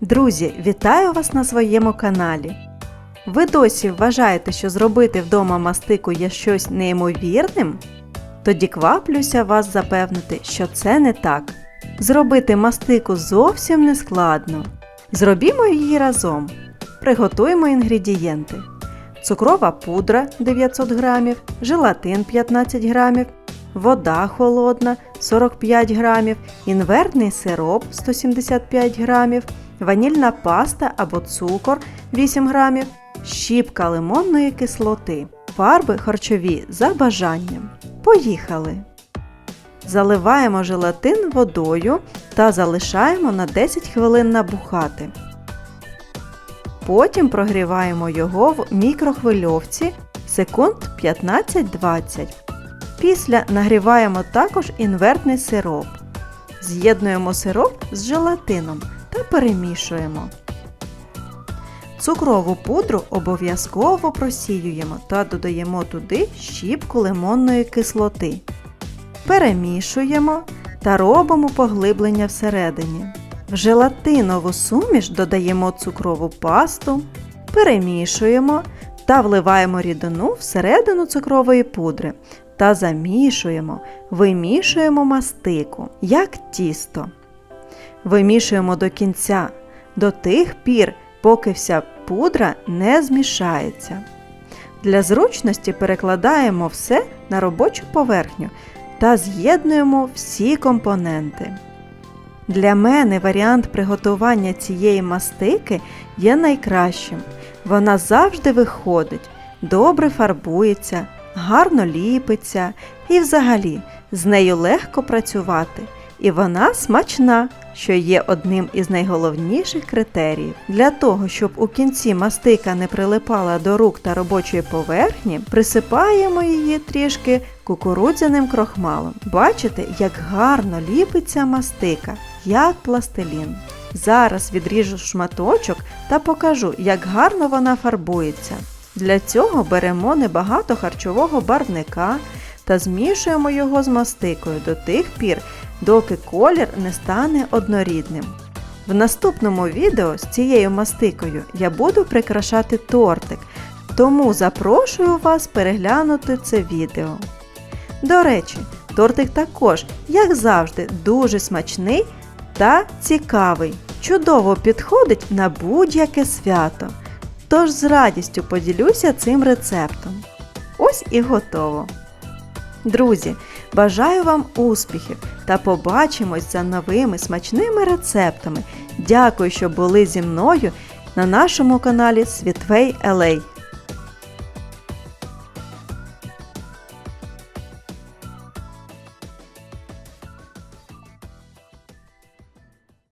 Друзі, вітаю вас на своєму каналі. Ви досі вважаєте, що зробити вдома мастику є щось неймовірним? Тоді кваплюся вас запевнити, що це не так. Зробити мастику зовсім не складно. Зробімо її разом. Приготуємо інгредієнти: цукрова пудра 900 г, желатин 15 г, вода холодна 45 г, інвертний сироп 175 г, ванільна паста або цукор 8 г, щіпка лимонної кислоти, фарби харчові за бажанням. Поїхали! Заливаємо желатин водою та залишаємо на 10 хвилин набухати. Потім прогріваємо його в мікрохвильовці секунд 15-20. Після нагріваємо також інвертний сироп. З'єднуємо сироп з желатином та перемішуємо. Цукрову пудру обов'язково просіюємо та додаємо туди щіпку лимонної кислоти. Перемішуємо та робимо поглиблення всередині. В желатинову суміш додаємо цукрову пасту, перемішуємо та вливаємо рідину всередину цукрової пудри та замішуємо, вимішуємо мастику, як тісто. Вимішуємо до кінця, до тих пір, поки вся пудра не змішається. Для зручності перекладаємо все на робочу поверхню та з'єднуємо всі компоненти. Для мене варіант приготування цієї мастики є найкращим. Вона завжди виходить, добре фарбується, гарно ліпиться і взагалі з нею легко працювати. І вона смачна, що є одним із найголовніших критеріїв. Для того, щоб у кінці мастика не прилипала до рук та робочої поверхні, присипаємо її трішки кукурудзяним крохмалом. Бачите, як гарно ліпиться мастика, як пластилін. Зараз відріжу шматочок та покажу, як гарно вона фарбується. Для цього беремо небагато харчового барвника та змішуємо його з мастикою до тих пір, доки колір не стане однорідним. В наступному відео з цією мастикою я буду прикрашати тортик, тому запрошую вас переглянути це відео. До речі, тортик також, як завжди, дуже смачний та цікавий. Чудово підходить на будь-яке свято. Тож з радістю поділюся цим рецептом. Ось і готово. Друзі, бажаю вам успіхів та побачимось за новими смачними рецептами. Дякую, що були зі мною на нашому каналі Світвей Елей.